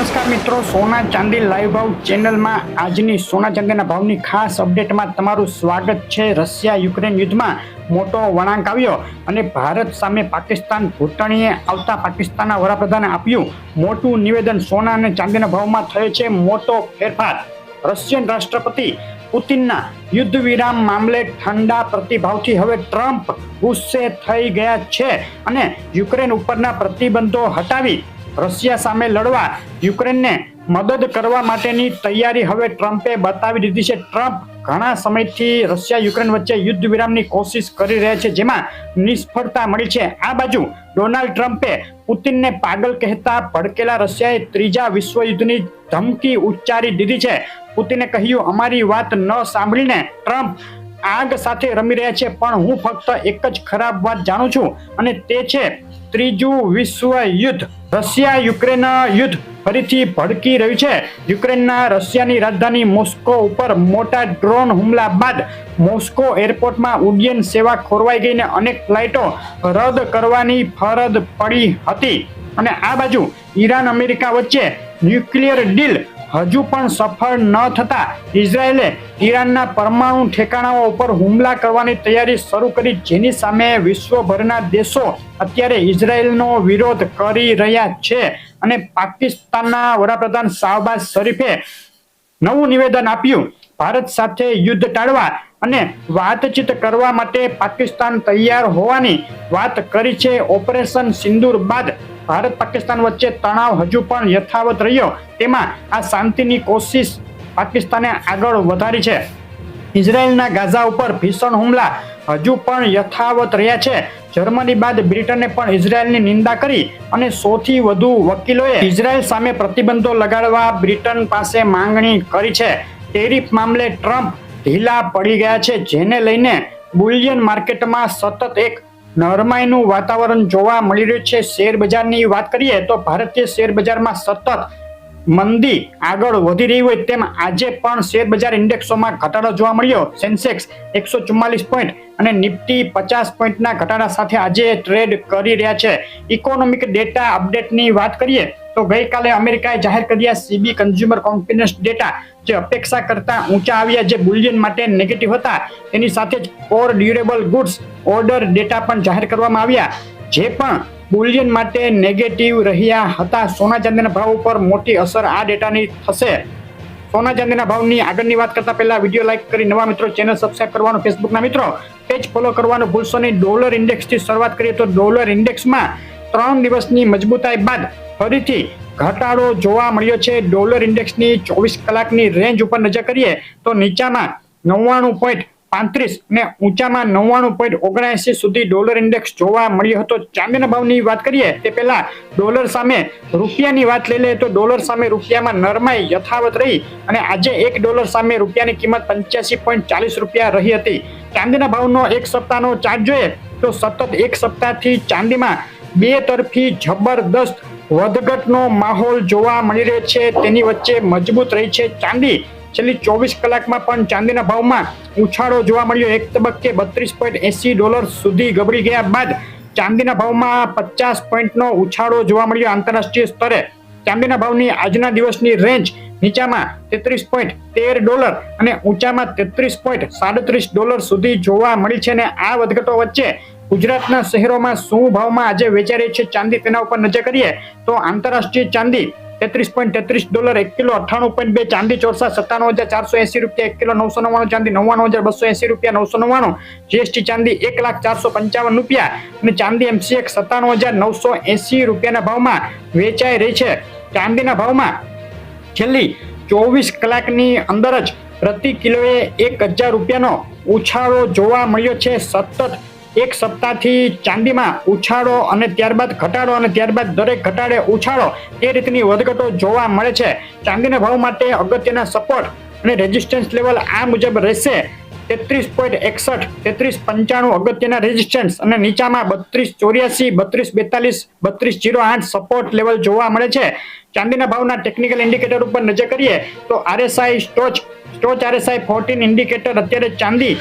નમસ્કાર મિત્રો, સોના ચાંદી લાઈવ ભાવ ચેનલમાં આજની સોના ચાંદીના ભાવની ખાસ અપડેટમાં તમારું સ્વાગત છે. રશિયા યુક્રેન યુદ્ધમાં મોટો વળાંક આવ્યો અને ભારત સામે પાકિસ્તાન ઘૂંટણીએ આવતા પાકિસ્તાનના વડાપ્રધાને આપ્યું મોટું નિવેદન. સોના અને ચાંદીના ભાવમાં થયો છે મોટો ફેરફાર. રશિયન રાષ્ટ્રપતિ પુતિનના યુદ્ધ વિરામ મામલે ઠંડા પ્રતિભાવથી હવે ટ્રમ્પ ગુસ્સે થઈ ગયા છે અને યુક્રેન ઉપરના પ્રતિબંધો હટાવી રશિયા સામે લડવા યુક્રેનને મદદ કરવા માટેની તૈયારી હવે ટ્રમ્પે બતાવી દીધી છે. ટ્રમ્પ ઘણા સમયથી રશિયા યુક્રેન વચ્ચે યુદ્ધ વિરામની કોશિશ કરી રહ્યા છે, જેમાં નિષ્ફળતા મળી છે. આ બાજુ ડોનાલ્ડ ટ્રમ્પે પુતિનને પાગલ કહેતા ભડકેલા રશિયાએ ત્રીજા વિશ્વયુદ્ધની ધમકી ઉચ્ચારી દીધી છે. પુતિને કહ્યું, અમારી વાત ન સાંભળીને ટ્રમ્પ આગ સાથે રમી રહ્યા છે, પણ હું ફક્ત એક જ ખરાબ વાત જાણું છું, અને તે છે ત્રીજું વિશ્વ યુદ્ધ રશિયા યુક્રેન યુદ્ધ ફરીથી ભડકી રહ્યું છે. યુક્રેનના રશિયાની રાજધાની મોસ્કો ઉપર મોટા ડ્રોન હુમલા બાદ મોસ્કો એરપોર્ટમાં ઉડ્ડયન સેવા ખોરવાઈ ગઈને અનેક ફ્લાઇટો રદ કરવાની ફરજ પડી હતી. અને આ બાજુ ઈરાન અમેરિકા વચ્ચે ન્યુક્લિયર ડીલ હજુ પણ સફળ ન થતા ઇઝરાયેલે ઈરાનના પરમાણુ ઠેકાણાઓ ઉપર હુમલા કરવાની તૈયારી શરૂ કરી, જેની સામે વિશ્વભરના દેશો અત્યારે ઇઝરાયેલનો વિરોધ કરી રહ્યા છે અને પાકિસ્તાનના વડાપ્રધાન શાહબાઝ શરીફે નવું નિવેદન આપ્યું. ભારત સાથે યુદ્ધ ટાળવા અને વાતચીત કરવા માટે પાકિસ્તાન તૈયાર હોવાની વાત કરી છે. ઓપરેશન સિંદૂર બાદ ભારત પાકિસ્તાન વચ્ચે તણાવ હજુ પણ યથાવત રહ્યો. તેમાં આ શાંતિની કોશિશ પાકિસ્તાને આગળ વધારી છે. ઇઝરાયેલના ગાઝા ઉપર ભીષણ હુમલા હજુ પણ યથાવત રહ્યા છે. જર્મની બાદ બ્રિટને પણ ઇઝરાયેલની નિંદા કરી અને સૌથી વધુ વકીલોએ ઇઝરાયેલ સામે પ્રતિબંધો લગાડવા બ્રિટન પાસે માંગણી કરી છે. ટેરિફ મામલે ટ્રમ્પ ઢીલા પડી ગયા છે, જેને લઈને બુલિયન માર્કેટમાં સતત એક નરમાઈનું વાતાવરણ જોવા મળી રહ્યું છે. શેર બજારની વાત કરીએ તો ભારતીય શેર બજારમાં સતત મંદી આગળ વધી રહી હોય તેમ આજે પણ શેરબજાર ઇન્ડેક્સોમાં ઘટાડો જોવા મળ્યો. સેન્સેક્સ એકસો ચુમ્માલીસ પોઈન્ટ અને નિફ્ટી પચાસ પોઈન્ટના ઘટાડા સાથે આજે ટ્રેડ કરી રહ્યા છે. ઇકોનોમિક ડેટા અપડેટની વાત કરીએ તો ગઈકાલે અમેરિકાએ જાહેર કર્યા સીબી કન્ઝ્યુમર કોન્ફિડન્સ ડેટા જે અપેક્ષા કરતા ઊંચા આવ્યા જે બુલિયન માટે નેગેટિવ હતા. તેની સાથે જ core durable goods order data પણ જાહેર કરવામાં આવ્યા. જે પણ બુલિયન માટે નેગેટિવ રહ્યા હતા. સોના ચાંદીના ભાવ ઉપર મોટી અસર આ ડેટાની થશે. સોના ચાંદીના ભાવની આગળની વાત કરતા પહેલા વીડિયો લાઈક કરી નવા મિત્રો ચેનલ સબસ્ક્રાઇબ કરવાનું, ફેસબુકના મિત્રો પેજ ફોલો કરવાનું ભૂલશો નહીં. ડોલર ઇન્ડેક્સથી શરૂઆત કરીએ તો ડોલર ઇન્ડેક્સમાં ત્રણ દિવસની મજબૂતાઈ બાદ ફરીથી ઘટાડો જોવા મળ્યો છે. ડોલર ઇન્ડેક્સની ચોવીસ કલાકની રેન્જ ઉપર નજર કરીએ તો નીચામાં નવ્વાણું પોઈન્ટ પાંત્રીસ ને ઊંચામાં નવ્વાણું પોઈન્ટ ઓગણએંસી સુધી ડોલર ઇન્ડેક્સ જોવા મળ્યો હતો. ચાંદીના ભાવની વાત કરીએ તે પહેલા ડોલર સામે રૂપિયાની વાત લઈ લઈએ તો ડોલર સામે રૂપિયામાં નરમાઈ યથાવત રહી અને આજે એક ડોલર સામે રૂપિયાની કિંમત પંચ્યાસી પોઈન્ટ ચાલીસ રૂપિયા રહી હતી. ચાંદીના ભાવનો એક સપ્તાહનો ચાર્જ જોઈએ તો સતત એક સપ્તાહથી ચાંદીમાં બે તરફી જબરદસ્ત વધઘટનો માહોલ જોવા મળી રહ્યો છે. તેની વચ્ચે મજબૂત રહી છે ચાંદી. છેલ્લી ચોવીસ કલાકમાં પણ ચાંદીના ભાવમાં ઉછાળો જોવા મળ્યો. એક તબક્કે બત્રીસ પોઈન્ટ એસી ડોલર સુધી ગબડી ગયા બાદ ચાંદીના ભાવમાં પચાસ પોઈન્ટનો ઉછાળો જોવા મળ્યો આંતરરાષ્ટ્રીય સ્તરે. ચાંદીના ભાવની આજના દિવસની રેન્જ નીચામાં તેત્રીસ પોઈન્ટ તેર ડોલર અને ઊંચામાં તેત્રીસ પોઈન્ટ સાડત્રીસ ડોલર સુધી જોવા મળી છે અને આ વધઘટો વચ્ચે ગુજરાતના શહેરોમાં શું ભાવમાં આજે વેચાઈ છે ચાંદી તેના ઉપર નજર કરીએ તો આંતરરાષ્ટ્રીય ચાંદી તેત્રીસ પોઈન્ટ તેત્રીસ ડોલર એક કિલો, અઠ્ઠાણું પોઈન્ટ બે ચાંદી ચોરસા સત્તાણું હજાર ચારસો રૂપિયા એક કિલો, નવસો નવ્વાણું ચાંદી, નવ્વાણું હજાર બસો એસી રૂપિયા, નવસો નવ્વાણું. જીએસટી ચાંદી એક લાખ ચારસો પંચાવન રૂપિયા અને ચાંદી એમસીએક સત્તાણું હજાર નવસો એસી રૂપિયાના ભાવમાં વેચાઈ રહી છે. ચાંદીના ભાવમાં છેલ્લી ચોવીસ કલાકની અંદર જ પ્રતિ કિલોએ એક હજાર રૂપિયાનો ઉછાળો જોવા મળ્યો છે. સતત એક સપ્તાહથી ચાંદીમાં ઉછાળો અને ત્યારબાદ ઘટાડો અને ત્યારબાદ દરેક ઘટાડે ઉછાળો એ રીતની વધઘટો જોવા મળે છે. ચાંદીના ભાવ માટે અગત્યના સપોર્ટ અને રેઝિસ્ટન્સ લેવલ આ મુજબ રહેશે. તેત્રીસ પોઈન્ટ એકસઠ, તેત્રીસ પંચાણું અગત્યના રેઝિસ્ટન્સ અને નીચામાં બત્રીસ ચોર્યાસી, બત્રીસ બેતાલીસ, બત્રીસ જીરો આઠ સપોર્ટ લેવલ જોવા મળે છે. ચાંદીના ભાવના ટેકનિકલ ઇન્ડિકેટર ઉપર નજર કરીએ તો આરએસઆઈ સ્ટોચ સ્ટોચ સાહેબ ફોર્ટીન ઇન્ડિકેટર અત્યારે ચાંદી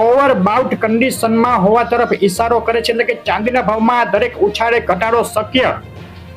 ઓવર બાઉટ કન્ડિશનમાં હોવા તરફ ઇશારો કરે છે. એટલે કે ચાંદીના ભાવમાં દરેક ઉછાળે ઘટાડો શક્ય.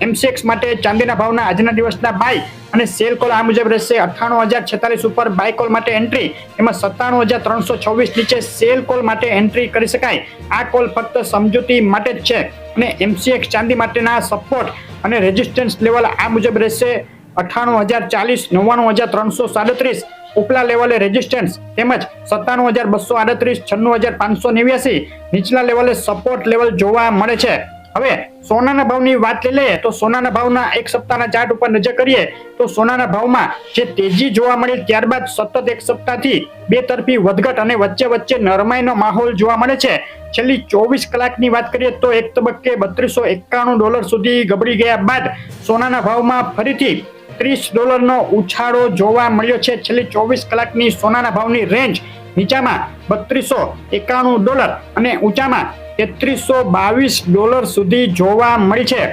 એમસીએક્સ માટે ચાંદીના ભાવના આજના દિવસના બાય અને સેલ કોલ આ મુજબ રહેશે. અઠ્ઠાણું હજાર છેતાલીસ ઉપર બાય કોલ માટે એન્ટ્રી એમાં સત્તાણું હજાર ત્રણસો છવ્વીસ નીચે સેલ કોલ માટે એન્ટ્રી કરી શકાય. આ કોલ ફક્ત સમજૂતી માટે જ છે અને એમસીએક્સ ચાંદી માટેના સપોર્ટ અને રેઝિસ્ટન્સ લેવલ આ મુજબ રહેશે. અઠ્ઠાણું હજાર ચાલીસ, નવ્વાણું હજાર ત્રણસો સાડત્રીસ ઉપલા લેવલે રેઝિસ્ટન્સ તેમજ સત્તાણું હજાર બસો આડત્રીસ, છન્નું હજાર પાંચસો નેવ્યાસી નીચલા લેવલે સપોર્ટ લેવલ જોવા મળે છે. હવે સોનાના ભાવની વાત લઈ લઈએ તો સોનાના ભાવના એક સપ્તાહના ચાર્ટ ઉપર નજર કરીએ તો સોનાના ભાવમાં જે તેજી જોવા મળી ત્યારબાદ સતત એક સપ્તાહથી બે તરફી વધઘટ અને વચ્ચે વચ્ચે નરમાઈનો માહોલ જોવા મળે છે. છેલ્લી ચોવીસ કલાકની વાત કરીએ તો એક તબક્કે બત્રીસો એકાણું ડોલર સુધી ગબડી ગયા બાદ સોનાના ભાવમાં ફરીથી ત્રીસ ડોલરનો ઉછાળો જોવા મળ્યો છે. છેલ્લી ચોવીસ કલાકની સોનાના ભાવની રેન્જ નીચામાં બત્રીસો એકાણું ડોલર અને ઊંચામાં તેત્રીસો બાવીસ ડોલર સુધી જોવા મળી છે.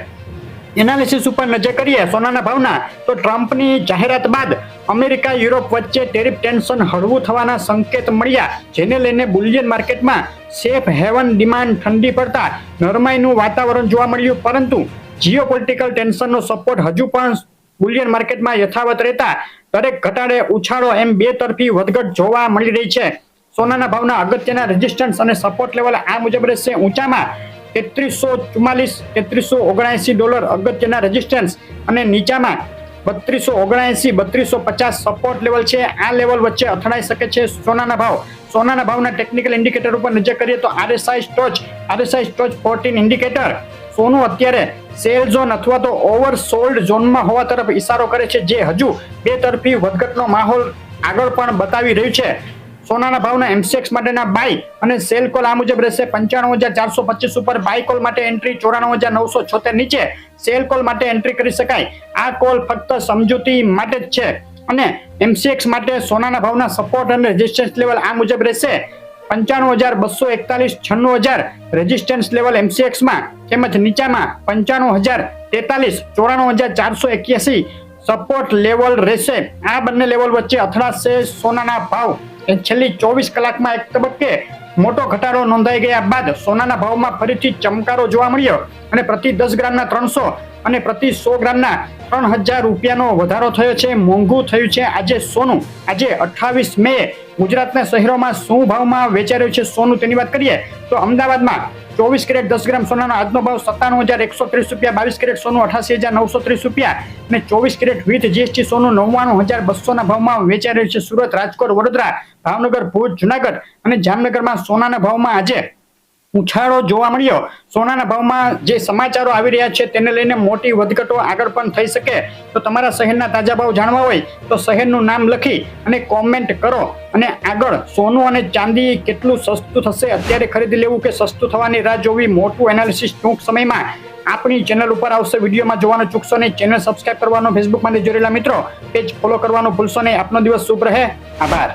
એનાલિસિસ ઉપર નજર કરીએ સોનાના ભાવના, તો ટ્રમ્પની જાહેરાત બાદ અમેરિકા, યુરોપ વચ્ચે ટેરિફ ટેન્શન હળવું થવાના સંકેત મળ્યા, જેને લઈને બુલિયન માર્કેટમાં સેફ હેવન ડિમાન્ડ ઠંડી પડતા નરમાઈનું વાતાવરણ જોવા મળ્યું. પરંતુ જીઓ પોલિટિકલ ટેન્શનનો સપોર્ટ હજુ પણ બુલિયન માર્કેટમાં યથાવત રહેતા દરેક ઘટાડે ઉછાળો એમ બે તરફી વધઘટ જોવા મળી રહી છે. સોનાના ભાવના અગત્યના રેઝિસ્ટન્સ અને સપોર્ટ લેવલ આ મુજબ રહેશે. ઊંચામાં તેત્રીસો ચુમ્માલીસ, તેત્રીસો ઓગણસી ડોલર અગત્યના રેઝિસ્ટન્સ અને નીચામાં બત્રીસો ઓગણએંસી બત્રીસો પચાસ સપોર્ટ લેવલ છે. આ લેવલ વચ્ચે અથડાઈ શકે છે સોનાના ભાવ. સોનાના ભાવના ટેકનિકલ ઇન્ડિકેટર ઉપર નજર કરીએ તો RSI stoch RSI stoch fourteen indicator સોનું અત્યારે સેલ ઝોન અથવા તો ઓવર સોલ્ડ ઝોનમાં હોવા તરફ ઇશારો કરે છે. જે હજુ બે તરફી વધઘટનો માહોલ આગળ પણ બતાવી રહ્યું છે. સોનાના ભાવના એમસીએક્સ માટેના બાય અને સેલ કોલ આ મુજબ રહેશે. પંચાણું હજાર ચારસો પચીસ ઉપર બાય કોલ માટે એન્ટ્રી ચોરાણું હજાર નવસો છોતેર નીચે સેલ કોલ માટે એન્ટ્રી કરી શકાય. આ કોલ ફક્ત સમજૂતી માટે જ છે. અને એમસીએક્સ માટે સોનાના ભાવના સપોર્ટ અને રેઝિસ્ટન્સ લેવલ આ મુજબ રહેશે. પંચાણું હજાર બસો એકતાલીસ, છન્નું હજાર રેઝિસ્ટન્સ લેવલ એમસીએક્સમાં તેમજ નીચામાં પંચાણું હજાર તેતાલીસ, ચોરાણું હજાર ચારસો એક્યાસી સપોર્ટ લેવલ રહેશે. આ બંને લેવલ વચ્ચે અથડાશે સોનાના ભાવ. એ છેલ્લી ચોવીસ કલાકમાં એક તબક્કે મોટો ઘટાડો નોંધાઈ ગયા બાદ સોનાના ભાવમાં ફરીથી ચમકારો જોવા મળ્યો અને પ્રતિ દસ ગ્રામના ત્રણસો અને પ્રતિ સો ગ્રામના ત્રણ હજાર રૂપિયાનો વધારો થયો છે. મોંઘું થયું છે. આજે સોનું, આજે અઠ્ઠાવીસ મે ગુજરાતના શહેરોમાં શું ભાવમાં વેચાઈ રહ્યું છે સોનું તેની વાત કરીએ તો અમદાવાદમાં ચોવીસ કેરેટ દસ ગ્રામ સોનાનો આજનો ભાવ સત્તાણું હજાર એકસો ત્રીસ રૂપિયા, બાવીસ કેરેટ સોનું અઠાસી હજાર નવસો ત્રીસ રૂપિયા અને ચોવીસ કેરેટ વિથ જીએસટી સોનું નવ્વાણું હજાર બસોના ભાવમાં વેચાઈ રહ્યું છે સુરત, રાજકોટ, વડોદરા, ભાવનગર, ભુજ, જુનાગઢ અને જામનગરમાં સોનાના ભાવમાં આજે ઉછાળો જોવા મળ્યો. સોનાના ભાવમાં જે સમાચારો આવી રહ્યા છે તેને લઈને મોટી વધઘટો આગળ પણ થઈ શકે. તો તમારા શહેરના તાજા ભાવ જાણવા હોય તો શહેરનું નામ લખી અને કોમેન્ટ કરો. અને આગળ સોનું અને ચાંદી કેટલું સસ્તું થશે અત્યારે ખરીદી લેવું કે સસ્તું થવાની રાહ જોવી મોટું એનાલિસિસ ટૂંક સમયમાં આપણી ચેનલ ઉપર આવશે. વિડીયોમાં જોવાનું ચૂકશો નહીં. ચેનલ સબસ્ક્રાઇબ કરવાનો ફેસબુકમાં જોડેલા મિત્રો પેજ ફોલો કરવાનું ભૂલશો નહીં. આપનો દિવસ શુભ રહે. આભાર.